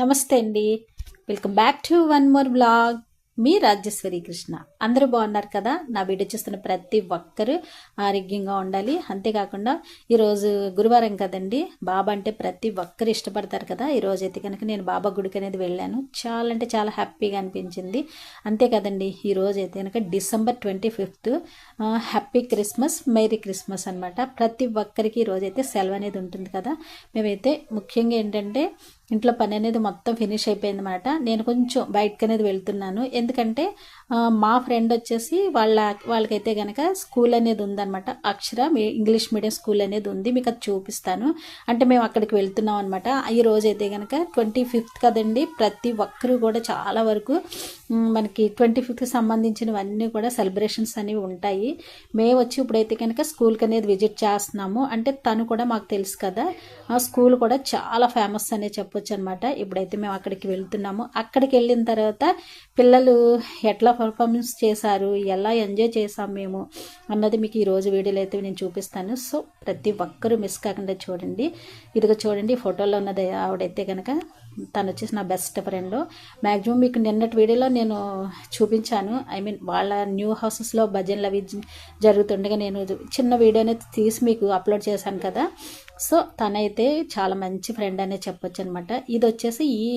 నమస్తే అండి. Welcome back to one more blog. మీ రాజ్యశ్వరి కృష్ణ. అందరూ బాగున్నారు కదా? నా వీడియో చూస్తున్న ప్రతి ఒక్కరూ ఆరోగ్యంగా ఉండాలి. అంతేకాకుండా ఈరోజు గురువారం కదండి. బాబా అంటే ప్రతి ఒక్కరు ఇష్టపడతారు కదా. ఈరోజు అయితే కనుక నేను బాబా గుడికి అనేది వెళ్ళాను. చాలా అంటే చాలా హ్యాపీగా అనిపించింది. అంతే కదండి. ఈరోజు అయితే కనుక December twenty fifth happy Christmas merry Christmas అనమాట ప్రతి ఒక్కరికి ఈరోజు అయితే సెలవు అనేది ఉంటుంది కదా. మేమైతే ముఖ్యంగా ఏంటంటే ఇంట్లో పని అనేది మొత్తం ఫినిష్ అయిపోయింది అనమాట నేను కొంచెం బయటకు అనేది వెళ్తున్నాను. ఎందుకంటే మా ఫ్రెండ్ వచ్చేసి వాళ్ళ వాళ్ళకైతే కనుక స్కూల్ అనేది ఉందన్నమాట. అక్షర ఇంగ్లీష్ మీడియం స్కూల్ అనేది ఉంది. మీకు అది చూపిస్తాను. అంటే మేము అక్కడికి వెళ్తున్నాం అనమాట ఈ రోజు అయితే కనుక ట్వంటీ ఫిఫ్త్ కదండి. ప్రతి ఒక్కరు కూడా చాలా వరకు మనకి ట్వంటీ ఫిఫ్త్కి సంబంధించినవన్నీ కూడా సెలబ్రేషన్స్ అనేవి ఉంటాయి. మేము వచ్చి ఇప్పుడైతే కనుక స్కూల్కి అనేది విజిట్ చేస్తున్నాము. అంటే తను కూడా మాకు తెలుసు కదా. ఆ స్కూల్ కూడా చాలా ఫేమస్ అనే చెప్పు చెప్పొచ్చు అనమాట ఇప్పుడైతే మేము అక్కడికి వెళ్తున్నాము. అక్కడికి వెళ్ళిన తర్వాత పిల్లలు ఎట్లా పర్ఫార్మెన్స్ చేశారు ఎలా ఎంజాయ్ చేసాం మేము అన్నది మీకు ఈరోజు వీడియోలో అయితే నేను చూపిస్తాను. సో ప్రతి ఒక్కరూ మిస్ కాకుండా చూడండి. ఇదిగో చూడండి ఫోటోలో ఉన్నది ఆవిడైతే కనుక తను వచ్చేసి నా బెస్ట్ ఫ్రెండ్ మ్యాక్సిమం మీకు నిన్నటి వీడియోలో నేను చూపించాను. ఐ మీన్ వాళ్ళ న్యూ హౌసెస్లో భజనలు అవి జరుగుతుండగా నేను చిన్న వీడియో అనేది తీసి మీకు అప్లోడ్ చేశాను కదా. సో తనైతే చాలా మంచి ఫ్రెండ్ అనే చెప్పొచ్చు అనమాట ఇది వచ్చేసి ఈ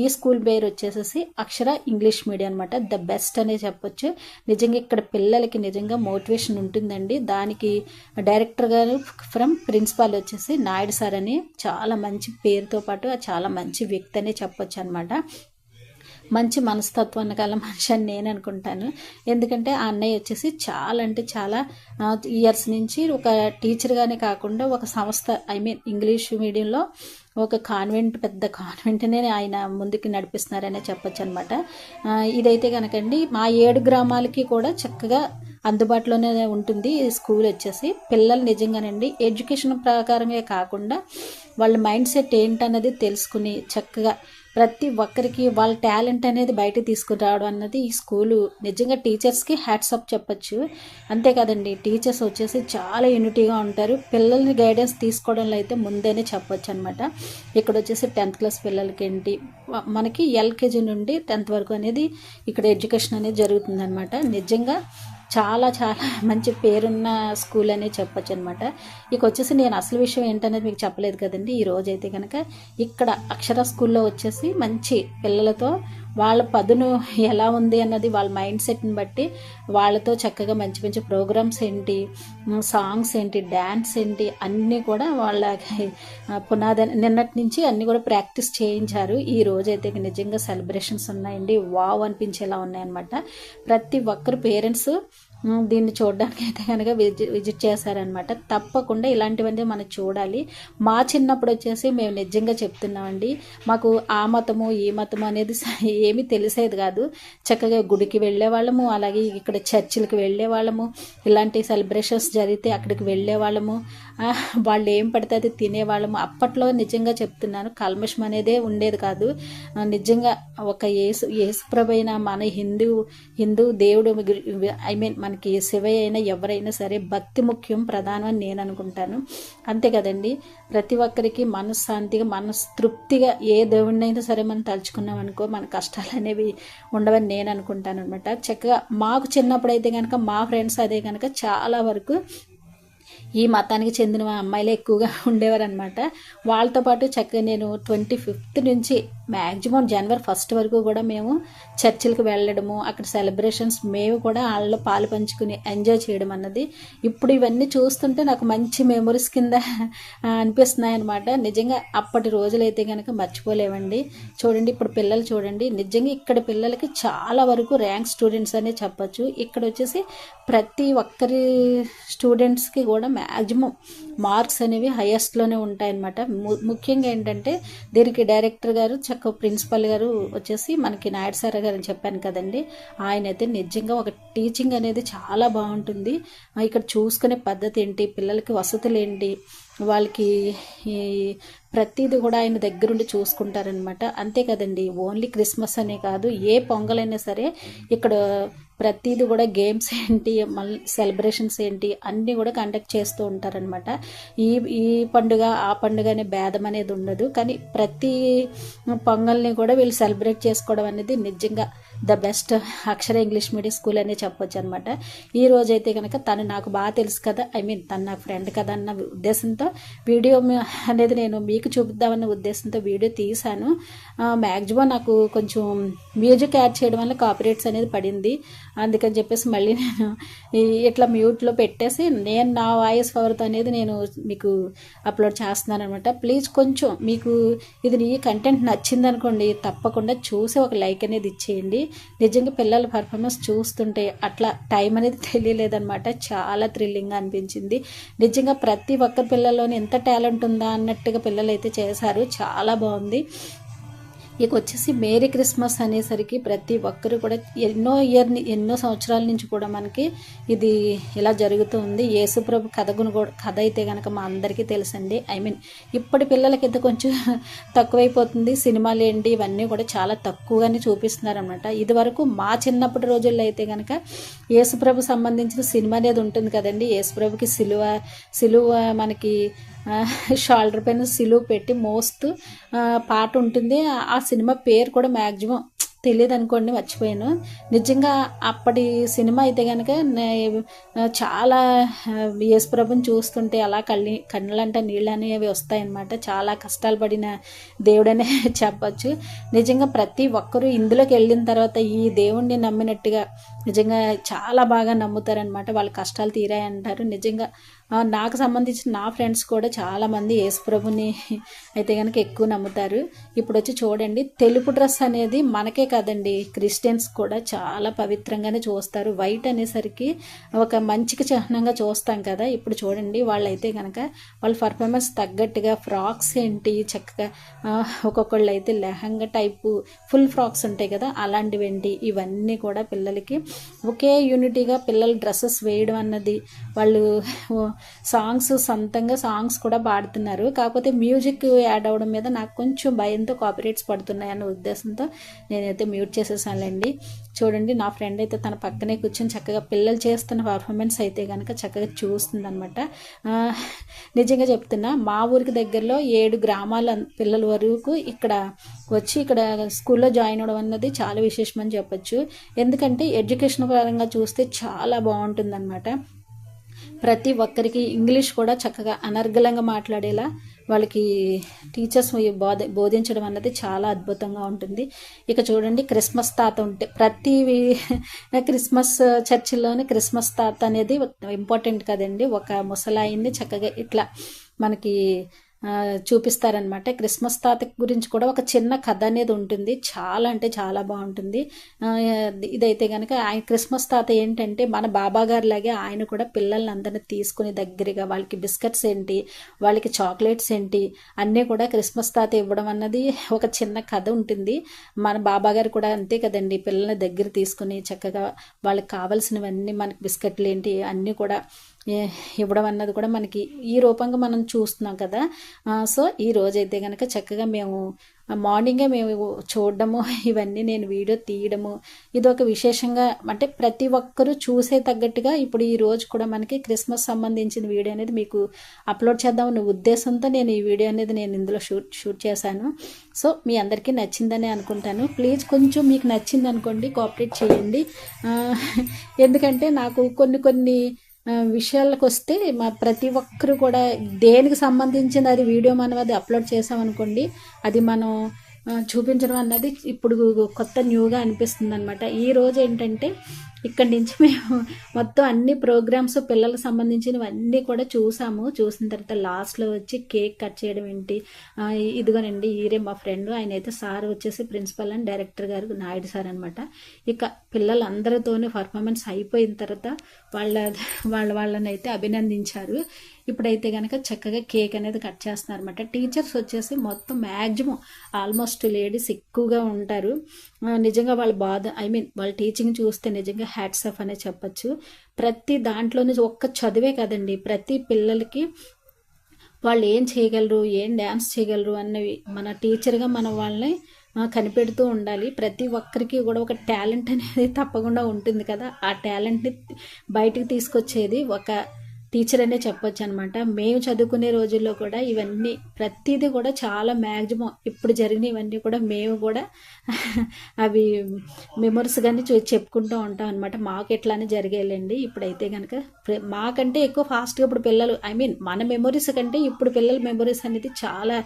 ఈ స్కూల్ పేరు వచ్చేసేసి అక్షర ఇంగ్లీష్ మీడియం అనమాట ద బెస్ట్ అనే చెప్పొచ్చు. నిజంగా ఇక్కడ పిల్లలకి నిజంగా మోటివేషన్ ఉంటుందండి. దానికి డైరెక్టర్ గారు ఫ్రమ్ ప్రిన్సిపాల్ వచ్చేసి నాయుడు సార్ అని చాలా మంచి పేరుతో పాటు చాలా మంచి వ్యక్తి అనే చెప్పొచ్చు అనమాట మంచి మనస్తత్వాన్ని గల మనిషి అని నేను అనుకుంటాను. ఎందుకంటే ఆ అన్నయ్య వచ్చేసి చాలా అంటే చాలా ఇయర్స్ నుంచి ఒక టీచర్గానే కాకుండా ఒక సంస్థ ఐ మీన్ ఇంగ్లీష్ మీడియంలో ఒక కాన్వెంట్ పెద్ద కాన్వెంట్నే ఆయన ముందుకు నడిపిస్తున్నారనే చెప్పొచ్చు అనమాట ఇదైతే కనుకండి మా ఏడు గ్రామాలకి కూడా చక్కగా అందుబాటులోనే ఉంటుంది స్కూల్ వచ్చేసి. పిల్లలు నిజంగానండి ఎడ్యుకేషన్ ప్రకారమే కాకుండా వాళ్ళ మైండ్ సెట్ ఏంటన్నది తెలుసుకుని చక్కగా ప్రతి ఒక్కరికి వాళ్ళ టాలెంట్ అనేది బయట తీసుకురావడం అన్నది ఈ స్కూలు నిజంగా టీచర్స్కి హ్యాట్సప్ చెప్పచ్చు. అంతేకాదండి టీచర్స్ వచ్చేసి చాలా యూనిటీగా ఉంటారు. పిల్లల్ని గైడెన్స్ తీసుకోవడంలో అయితే ముందేనే చెప్పొచ్చు అనమాట ఇక్కడ వచ్చేసి టెన్త్ క్లాస్ పిల్లలకి ఏంటి మనకి ఎల్కేజీ నుండి టెన్త్ వరకు అనేది ఇక్కడ ఎడ్యుకేషన్ అనేది జరుగుతుందన్నమాట. నిజంగా చాలా చాలా మంచి పేరున్న స్కూల్ అనే చెప్పొచ్చు అనమాట ఇక వచ్చేసి నేను అసలు విషయం ఏంటనేది మీకు చెప్పలేదు కదండి. ఈ రోజు అయితే కనుక ఇక్కడ అక్షర స్కూల్లో వచ్చేసి మంచి పిల్లలతో వాళ్ళ పదును ఎలా ఉంది అన్నది వాళ్ళ మైండ్ సెట్ని బట్టి వాళ్ళతో చక్కగా మంచి మంచి ప్రోగ్రామ్స్ ఏంటి సాంగ్స్ ఏంటి డ్యాన్స్ ఏంటి అన్నీ కూడా వాళ్ళ పునాది నిన్నటి నుంచి అన్నీ కూడా ప్రాక్టీస్ చేయించారు. ఈ రోజు అయితే నిజంగా సెలబ్రేషన్స్ ఉన్నాయండి. వావ్ అనిపించేలా ఉన్నాయన్నమాట. ప్రతి ఒక్కరు పేరెంట్స్ దీన్ని చూడడానికి అయితే కనుక విజిట్ విజిట్ చేశారనమాట తప్పకుండా ఇలాంటివన్నీ మనం చూడాలి. మా చిన్నప్పుడు వచ్చేసి మేము నిజంగా చెప్తున్నామండి మాకు ఆ మతము ఈ మతము అనేది ఏమీ తెలిసేది కాదు. చక్కగా గుడికి వెళ్ళే వాళ్ళము అలాగే ఇక్కడ చర్చిలకు వెళ్ళే వాళ్ళము ఇలాంటి సెలబ్రేషన్స్ జరిగితే అక్కడికి వెళ్ళే వాళ్ళము వాళ్ళు ఏం పడితే అది తినేవాళ్ళము. అప్పట్లో నిజంగా చెప్తున్నాను కల్మషం అనేదే ఉండేది కాదు. నిజంగా ఒక యేసు యేసుప్రభైన మన హిందూ హిందూ దేవుడు ఐ మీన్ మనకి శివయ్య అయినా ఎవరైనా సరే భక్తి ముఖ్యం ప్రధానం అని నేను అనుకుంటాను. అంతే కదండి? ప్రతి ఒక్కరికి మనశ్శాంతిగా మనస్తృప్తిగా ఏ దేవుడినైనా సరే మనం తలుచుకున్నాం అనుకో మన కష్టాలు అనేవి ఉండవని నేను అనుకుంటాను అనమాట చక్కగా మాకు చిన్నప్పుడు అయితే కనుక మా ఫ్రెండ్స్ అదే కనుక చాలా వరకు ఈ మతానికి చెందిన అమ్మాయిలే ఎక్కువగా ఉండేవారు అనమాట వాళ్ళతో పాటు చక్కగా నేను ట్వంటీ ఫిఫ్త్ నుంచి మ్యాక్సిమం జనవరి ఫస్ట్ వరకు కూడా మేము చర్చిలకు వెళ్ళడము అక్కడ సెలబ్రేషన్స్ మేము కూడా వాళ్ళలో పాలు పంచుకుని ఎంజాయ్ చేయడం అన్నది. ఇప్పుడు ఇవన్నీ చూస్తుంటే నాకు మంచి మెమొరీస్ కింద అనిపిస్తున్నాయి అనమాట నిజంగా అప్పటి రోజులైతే కనుక మర్చిపోలేవండి చూడండి ఇప్పుడు పిల్లలు చూడండి. నిజంగా ఇక్కడ పిల్లలకి చాలా వరకు ర్యాంక్ స్టూడెంట్స్ అనే చెప్పచ్చు. ఇక్కడ వచ్చేసి ప్రతి ఒక్కరి స్టూడెంట్స్కి కూడా మ్యాక్సిమం మార్క్స్ అనేవి హైయెస్ట్లోనే ఉంటాయన్నమాట. ముఖ్యంగా ఏంటంటే దీనికి డైరెక్టర్ గారు చక్క ప్రిన్సిపల్ గారు వచ్చేసి మనకి నాయుడు సార్ గారు చెప్పాను కదండి. ఆయన అయితే నిజంగా ఒక టీచింగ్ అనేది చాలా బాగుంటుంది. ఇక్కడ చూసుకునే పద్ధతి ఏంటి? పిల్లలకి వసతులు ఏంటి? వాళ్ళకి ఈ ప్రతిదీ కూడా ఆయన దగ్గరుండి చూసుకుంటారనమాట అంతే కదండి ఓన్లీ క్రిస్మస్ అనే కాదు ఏ పొంగలైనా సరే ఇక్కడ ప్రతిదీ కూడా గేమ్స్ ఏంటి మళ్ళీ సెలబ్రేషన్స్ ఏంటి అన్నీ కూడా కండక్ట్ చేస్తూ ఉంటారనమాట ఈ ఈ పండుగ ఆ పండుగ అనే భేదం అనేది ఉండదు. కానీ ప్రతి పొంగల్ని కూడా వీళ్ళు సెలబ్రేట్ చేసుకోవడం అనేది నిజంగా the best Akshara English medium school అనే చెప్పొచ్చు అనమాట ఈ రోజు అయితే కనుక తను నాకు బాగా తెలుసు కదా. ఐ మీన్ తను నాకు ఫ్రెండ్ కదా అన్న ఉద్దేశంతో వీడియో అనేది నేను మీకు చూపిద్దామన్న ఉద్దేశంతో వీడియో తీశాను. మ్యాక్సిమం నాకు కొంచెం మ్యూజిక్ యాడ్ చేయడం వల్ల కాపరేట్స్ అనేది పడింది. అందుకని చెప్పేసి మళ్ళీ నేను ఇట్లా మ్యూట్లో పెట్టేసి నేను నా వాయిస్ పవర్తో అనేది నేను మీకు అప్లోడ్ చేస్తున్నాను అనమాట ప్లీజ్ కొంచెం మీకు ఇది నీ కంటెంట్ నచ్చిందనుకోండి తప్పకుండా చూసి ఒక లైక్ అనేది ఇచ్చేయండి. నిజంగా పిల్లల పర్ఫార్మెన్స్ చూస్తుంటే అట్లా టైం అనేది తెలియలేదనమాట చాలా థ్రిల్లింగ్గా అనిపించింది. నిజంగా ప్రతి ఒక్క పిల్లల్లోని ఎంత టాలెంట్ ఉందా అన్నట్టుగా పిల్లలు అయితే చేశారు. చాలా బాగుంది. ఇక వచ్చేసి మేరీ క్రిస్మస్ అనేసరికి ప్రతి ఒక్కరు కూడా ఎన్నో ఇయర్ ఎన్నో సంవత్సరాల నుంచి కూడా మనకి ఇది ఇలా జరుగుతుంది యేసుప్రభు కథగును కూడా కథ అయితే కనుక మా అందరికీ తెలుసండి. ఐ మీన్ ఇప్పటి పిల్లలకి అయితే కొంచెం తక్కువైపోతుంది. సినిమాలు ఏంటి ఇవన్నీ కూడా చాలా తక్కువగానే చూపిస్తున్నారనమాట ఇది వరకు మా చిన్నప్పటి రోజుల్లో అయితే కనుక యేసుప్రభు సంబంధించిన సినిమా అనేది ఉంటుంది కదండి. యేసుప్రభుకి సిలువ సిలువ మనకి షోల్డర్ పైన సిలువ పెట్టి మోస్తూ పాట ఉంటుంది. ఆ సినిమా పేరు కూడా మ్యాక్సిమం తెలియదు అనుకోండి మర్చిపోయాను. నిజంగా అప్పటి సినిమా అయితే కనుక చాలా యేసుప్రభుని చూస్తుంటే అలా కళ్ళి కన్నులంటే నీళ్ళు అనేవి వస్తాయన్నమాట. చాలా కష్టాలు పడిన దేవుడనే చెప్పచ్చు. నిజంగా ప్రతి ఒక్కరూ ఇందులోకి వెళ్ళిన తర్వాత ఈ దేవుణ్ణి నమ్మినట్టుగా నిజంగా చాలా బాగా నమ్ముతారనమాట వాళ్ళ కష్టాలు తీరాయంటారు. నిజంగా నాకు సంబంధించిన నా ఫ్రెండ్స్ కూడా చాలామంది యేసుప్రభుని అయితే కనుక ఎక్కువ నమ్ముతారు. ఇప్పుడు వచ్చి చూడండి తెలుపు డ్రెస్ అనేది మనకే కాదండి. క్రిస్టియన్స్ కూడా చాలా పవిత్రంగానే చూస్తారు. వైట్ అనేసరికి ఒక మంచికి చిహ్నంగా చూస్తాం కదా. ఇప్పుడు చూడండి వాళ్ళైతే కనుక వాళ్ళ పర్ఫార్మెన్స్ తగ్గట్టుగా ఫ్రాక్స్ ఏంటి చక్కగా ఒక్కొక్కళ్ళు అయితే లెహంగా టైపు ఫుల్ ఫ్రాక్స్ ఉంటాయి కదా. అలాంటివి ఏంటి ఇవన్నీ కూడా పిల్లలకి ఒకే యూనిటీగా పిల్లల డ్రెస్సెస్ వేయడం అన్నది వాళ్ళు సాంగ్స్ సొంతంగా సాంగ్స్ కూడా పాడుతున్నారు. కాకపోతే మ్యూజిక్ యాడ్ అవ్వడం మీద నాకు కొంచెం భయంతో కాపీరేట్స్ పడుతున్నాయన్న ఉద్దేశంతో నేనైతే మ్యూట్ చేసేసానులేండి. చూడండి నా ఫ్రెండ్ అయితే తన పక్కనే కూర్చొని చక్కగా పిల్లలు చేస్తున్న పర్ఫార్మెన్స్ అయితే కనుక చక్కగా చూస్తుందనమాట నిజంగా చెప్తున్నా మా ఊరికి దగ్గరలో ఏడు గ్రామాల పిల్లల వరకు ఇక్కడ వచ్చి ఇక్కడ స్కూల్లో జాయిన్ అవ్వడం అన్నది చాలా విశేషమని చెప్పచ్చు. ఎందుకంటే ఎడ్యుకేషన్ పరంగా చూస్తే చాలా బాగుంటుందన్నమాట. ప్రతి ఒక్కరికి ఇంగ్లీష్ కూడా చక్కగా అనర్గళంగా మాట్లాడేలా వాళ్ళకి టీచర్స్ బోధ బోధించడం అన్నది చాలా అద్భుతంగా ఉంటుంది. ఇక చూడండి క్రిస్మస్ తాత ఉంటే ప్రతి క్రిస్మస్ చర్చిలోని క్రిస్మస్ తాత అనేది ఇంపార్టెంట్ కదండి. ఒక ముసలాయిని చక్కగా ఇట్లా మనకి చూపిస్తారనమాట క్రిస్మస్ తాత గురించి కూడా ఒక చిన్న కథ అనేది ఉంటుంది. చాలా అంటే చాలా బాగుంటుంది. ఇదైతే కనుక ఆయన క్రిస్మస్ తాత ఏంటంటే మన బాబా లాగే ఆయన కూడా పిల్లల్ని అందరినీ తీసుకుని దగ్గరగా వాళ్ళకి బిస్కెట్స్ ఏంటి వాళ్ళకి చాక్లెట్స్ ఏంటి అన్నీ కూడా క్రిస్మస్ తాత ఇవ్వడం అన్నది ఒక చిన్న కథ ఉంటుంది. మన బాబా గారు కూడా అంతే కదండి. పిల్లల్ని దగ్గర తీసుకుని చక్కగా వాళ్ళకి కావాల్సినవన్నీ మనకి బిస్కెట్లు ఏంటి అన్నీ కూడా ఇవ్వడం అన్నది కూడా మనకి ఈ రూపంగా మనం చూస్తున్నాం కదా. సో ఈ రోజైతే కనుక చక్కగా మేము మార్నింగే మేము చూడడము ఇవన్నీ నేను వీడియో తీయడము ఇది ఒక విశేషంగా అంటే ప్రతి ఒక్కరూ చూసే తగ్గట్టుగా ఇప్పుడు ఈ రోజు కూడా మనకి క్రిస్మస్ సంబంధించిన వీడియో అనేది మీకు అప్లోడ్ చేద్దామన్న ఉద్దేశంతో నేను ఈ వీడియో అనేది నేను ఇందులో షూట్ షూట్ చేశాను. సో మీ అందరికీ నచ్చిందని అనుకుంటాను. ప్లీజ్ కొంచెం మీకు నచ్చింది అనుకోండి కోఆపరేట్ చేయండి. ఎందుకంటే నాకు కొన్ని కొన్ని విషయాలకు వస్తే మా ప్రతి ఒక్కరు కూడా దేనికి సంబంధించిన అది వీడియో మనం అది అప్లోడ్ చేసామనుకోండి అది మనం చూపించడం అన్నది ఇప్పుడు కొత్త న్యూగా అనిపిస్తుంది అనమాట ఈ రోజు ఏంటంటే ఇక్కడి నుంచి మేము మొత్తం అన్ని ప్రోగ్రామ్స్ పిల్లలకు సంబంధించినవన్నీ కూడా చూసాము. చూసిన తర్వాత లాస్ట్లో వచ్చి కేక్ కట్ చేయడం ఏంటి? ఇదిగోనండి ఈరే మా ఫ్రెండ్. ఆయన అయితే సార్ వచ్చేసి ప్రిన్సిపల్ అండ్ డైరెక్టర్ గారు నాయుడు సార్ అనమాట ఇక పిల్లలందరితోనే పర్ఫార్మెన్స్ అయిపోయిన తర్వాత వాళ్ళ వాళ్ళ వాళ్ళని అయితే అభినందించారు. ఇప్పుడైతే కనుక చక్కగా కేక్ అనేది కట్ చేస్తున్నారు అనమాట టీచర్స్ వచ్చేసి మొత్తం మ్యాక్సిమం ఆల్మోస్ట్ లేడీస్ ఎక్కువగా ఉంటారు. నిజంగా వాళ్ళ బాధ ఐ మీన్ వాళ్ళ టీచింగ్ చూస్తే నిజంగా హ్యాట్స్ ఆఫ్ అనే చెప్పచ్చు. ప్రతి దాంట్లోనే ఒక్క చదివే కదండి. ప్రతి పిల్లలకి వాళ్ళు ఏం చేయగలరు ఏం డ్యాన్స్ చేయగలరు అన్నవి మన టీచర్గా మనం వాళ్ళని కనిపెడుతూ ఉండాలి. ప్రతి ఒక్కరికి కూడా ఒక టాలెంట్ అనేది తప్పకుండా ఉంటుంది కదా. ఆ టాలెంట్ని బయటికి తీసుకొచ్చేది ఒక టీచర్ అనే చెప్పొచ్చు అనమాట మేము చదువుకునే రోజుల్లో కూడా ఇవన్నీ ప్రతిదీ కూడా చాలా మ్యాక్సిమం ఇప్పుడు జరిగిన ఇవన్నీ కూడా మేము కూడా అవి మెమొరీస్ కానీ చెప్పుకుంటూ ఉంటాం అనమాట. మాకు ఎట్లానే జరిగేలేండి. ఇప్పుడైతే కనుక ప్ర- మాకంటే ఎక్కువ ఫాస్ట్గా ఇప్పుడు పిల్లలు ఐ మీన్ మన మెమొరీస్ కంటే ఇప్పుడు పిల్లల మెమొరీస్ అనేది చాలా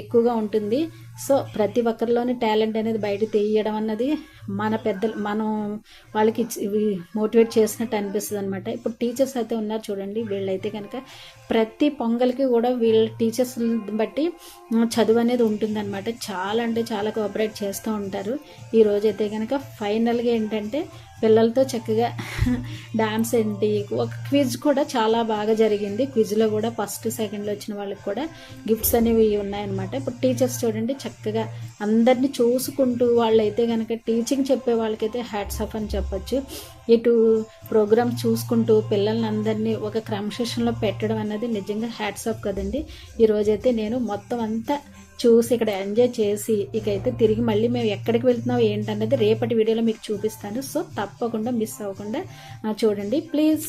ఎక్కువగా ఉంటుంది. సో ప్రతి ఒక్కరిలోని టాలెంట్ అనేది బయట తీయడం అన్నది మన పెద్దలు మనం వాళ్ళకి మోటివేట్ చేసినట్టు అనిపిస్తుంది అనమాట ఇప్పుడు టీచర్స్ అయితే ఉన్నారు చూడండి వీళ్ళైతే కనుక ప్రతి పొంగల్కి కూడా వీళ్ళ టీచర్స్ బట్టి చదువు అనేది ఉంటుందన్నమాట. చాలా అంటే చాలా కోఆపరేట్ చేస్తూ ఉంటారు. ఈ అయితే కనుక ఫైనల్గా ఏంటంటే పిల్లలతో చక్కగా డాన్స్ ఏంటి ఒక క్విజ్ కూడా చాలా బాగా జరిగింది. క్విజ్లో కూడా ఫస్ట్ సెకండ్లో వచ్చిన వాళ్ళకి కూడా గిఫ్ట్స్ అనేవి ఉన్నాయన్నమాట. ఇప్పుడు టీచర్స్ చూడండి చక్కగా అందరినీ చూసుకుంటూ వాళ్ళైతే కనుక టీచింగ్ చెప్పే వాళ్ళకైతే హ్యాట్స్ ఆఫ్ అని చెప్పొచ్చు. ఇటు ప్రోగ్రామ్ చూసుకుంటూ పిల్లల్ని అందరినీ ఒక క్రమశిక్షణలో పెట్టడం అనేది అన్నది నిజంగా హ్యాట్స్ ఆఫ్ కదండి. ఈరోజైతే నేను మొత్తం అంతా చూసి ఇక్కడ ఎంజాయ్ చేసి ఇకైతే తిరిగి మళ్ళీ మేము ఎక్కడికి వెళ్తున్నాం ఏంటన్నది రేపటి వీడియోలో మీకు చూపిస్తాను. సో తప్పకుండా మిస్ అవ్వకుండా చూడండి. ప్లీజ్